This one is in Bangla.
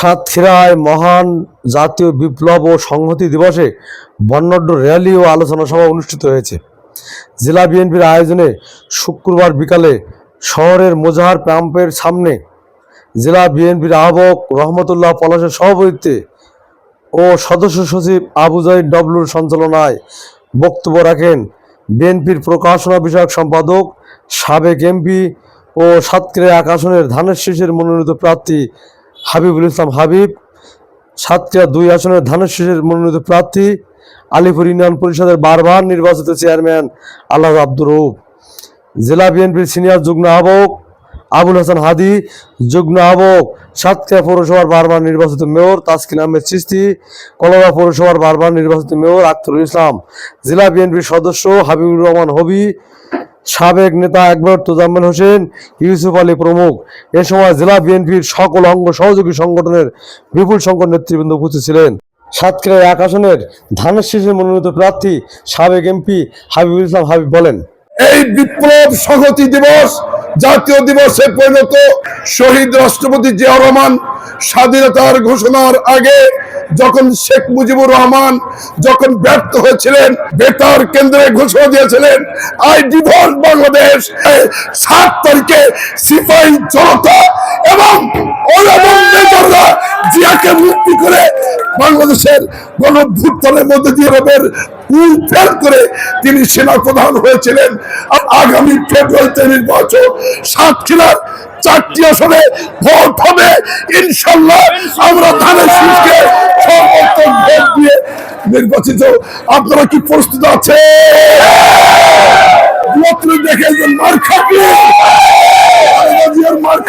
সাতক্ষীরায় মহান জাতীয় বিপ্লব ও সংহতি দিবসে বর্ণাঢ্য র্যালি ও আলোচনা সভা অনুষ্ঠিত হয়েছে। জেলা বিএনপির আয়োজনে শুক্রবার বিকালে শহরের মোজাহার পাম্পের সামনে জেলা বিএনপির আহ্বক রহমতুল্লাহ পলাশের সভাপতিত্বে ও সদস্য সচিব আবু জাহিদ ডবলুর সঞ্চালনায় বক্তব্য রাখেন বিএনপির প্রকাশনা বিষয়ক সম্পাদক, সাবেক এমপি ও সাতক্ষীরা এক আসনের ধানের শীষের মনোনীত প্রার্থী হাবিবুল ইসলাম হাবিব, সাতক্ষীরা দুই আসনের ধানের শীষের মনোনীত প্রার্থী, আলিপুর ইউনিয়ন পরিষদের বারবার নির্বাচিত চেয়ারম্যান আল্লাহ আব্দুর রৌফ জেলা বিএনপির সিনিয়র যুগ্ম আহ্বক আবুল হাসান হাদি, যুগ্ম আহ্বক সাতক্ষীরা পৌরসভার বারবার নির্বাচিত মেয়র তাসকিন আহমেদ চিস্তি কলকা পৌরসভার বারবার নির্বাচিত মেয়র আখতারুল ইসলাম, জেলা বিএনপির সদস্য হাবিবুর রহমান হবি, সাবেক নেতা একবার তোজাম্মেল হোসেন, ইউসুফ আলী প্রমুখ। এ সময় জেলা বিএনপির সকল অঙ্গ সহযোগী সংগঠনের বিপুল সংখ্যক নেতৃবৃন্দ উপস্থিত ছিলেন। সাতক্ষীরা এক আসনের ধানের শীষের মনোনীত প্রার্থী সাবেক এমপি হাবিবুল ইসলাম হাবিব বলেন, এই বিপ্লব সংহতি দিবস জাতীয় দিবসে পরিণত শহীদ রাষ্ট্রপতি জিয়া রহমান স্বাধীনতার ঘোষণার আগে যখন শেখ মুজিবুর রহমান যখন ব্যর্থ হয়েছিলেন, বেতার কেন্দ্রে ঘোষণা দিয়েছিলেন, আই ডিভোর্স বাংলাদেশ সাত তারিখে সিপাহী জনতা বাংলাদেশের গণভ্যুত্থানের মধ্যে দিয়ে রবের কুল করে তিনি সেনা প্রধান হয়েছিলেন আগামী ফেব্রুয়ারিতে নির্বাচন সাতক্ষীরার চারটি আসনে ভোট হবে। ইনশাল্লাহ আমরা ধানের শীষকে সর্বোত্তম ভোট দিয়ে নির্বাচিত। আপনারা কি প্রস্তুত আছে দেখে মার খাবি মার